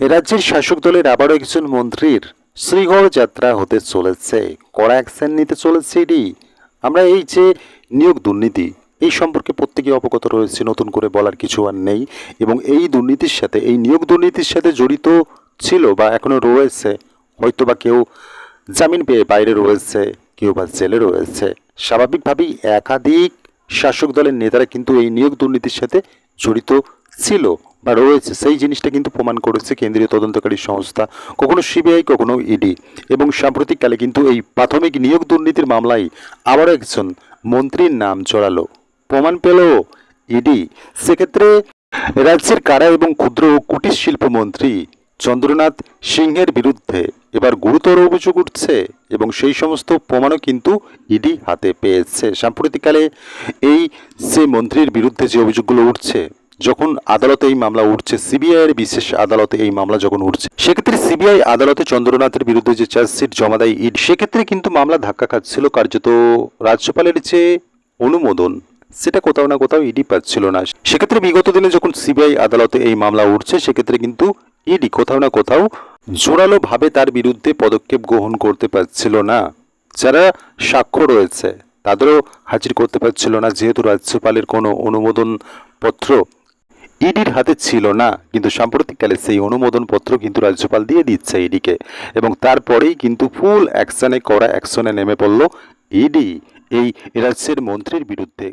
রাজ্যের শাসক দলের আবারও একজন মন্ত্রীর শ্রীগড় যাত্রা হতে চলেছে। কড়া অ্যাকশন নিতে চলেছে এটি। আমরা এই যে নিয়োগ দুর্নীতি, এই সম্পর্কে প্রত্যেকে অবগত রয়েছে, নতুন করে বলার কিছু আর নেই। এবং এই দুর্নীতির সাথে, এই নিয়োগ দুর্নীতির সাথে জড়িত ছিল বা এখনও রয়েছে হয়তো বা কেউ জামিন পেয়ে বাইরে রয়েছে, কেউ বা জেলে রয়েছে। স্বাভাবিকভাবেই একাধিক শাসক দলের নেতারা কিন্তু এই নিয়োগ দুর্নীতির সাথে জড়িত ছিল বা রয়েছে, সেই জিনিসটা কিন্তু প্রমাণ করেছে কেন্দ্রীয় তদন্তকারী সংস্থা, কখনো সিবিআই, কখনো ইডি এবং সাম্প্রতিককালে কিন্তু এই প্রাথমিক নিয়োগ দুর্নীতির মামলায় আবারও একজন মন্ত্রীর নাম জড়ালো। প্রমাণ পেল ইডি সেক্ষেত্রে রাজ্যের কারা এবং ক্ষুদ্র ও কুটির শিল্প মন্ত্রী চন্দ্রনাথ সিংহের বিরুদ্ধে এবার গুরুতর অভিযোগ উঠছে এবং সেই সমস্ত প্রমাণও কিন্তু ইডি হাতে পেয়েছে। সাম্প্রতিককালে এই সে মন্ত্রীর বিরুদ্ধে যে অভিযোগগুলো উঠছে যখন আদালতে এই মামলা উঠছে সিবিআই এর বিশেষ আদালতে এই মামলা যখন উঠছে, সেক্ষেত্রে সিবিআই আদালতে চন্দ্রনাথের বিরুদ্ধে যে চার্জশিট জমা দেয় ইডি, সেক্ষেত্রে কিন্তু মামলা ধাক্কা খাচ্ছিল কার্যত রাজ্যপালের যে অনুমোদন, সেটা কোথাও না কোথাও ইডি পাচ্ছিল না। সেক্ষেত্রে বিগত দিনে যখন সিবিআই আদালতে এই মামলা উঠছে, সেক্ষেত্রে কিন্তু ইডি কোথাও না কোথাও জোরালোভাবে তার বিরুদ্ধে পদক্ষেপ গ্রহণ করতে পারছিল না। যারা সাক্ষ্য রয়েছে, তাদেরও হাজির করতে পারছিল না, যেহেতু রাজ্যপালের কোনো অনুমোদন পত্র ইডির হাতে ছিল না, কিন্তু সাম্প্রতিককালে সেই অনুমোদনপত্র কিন্তু রাজ্যপাল দিয়ে দিচ্ছে ইডিকে। এবং তারপরেই কিন্তু ফুল অ্যাকশনে করা অ্যাকশনে নেমে পড়ল ইডি, এই রাজ্যের মন্ত্রীর বিরুদ্ধে।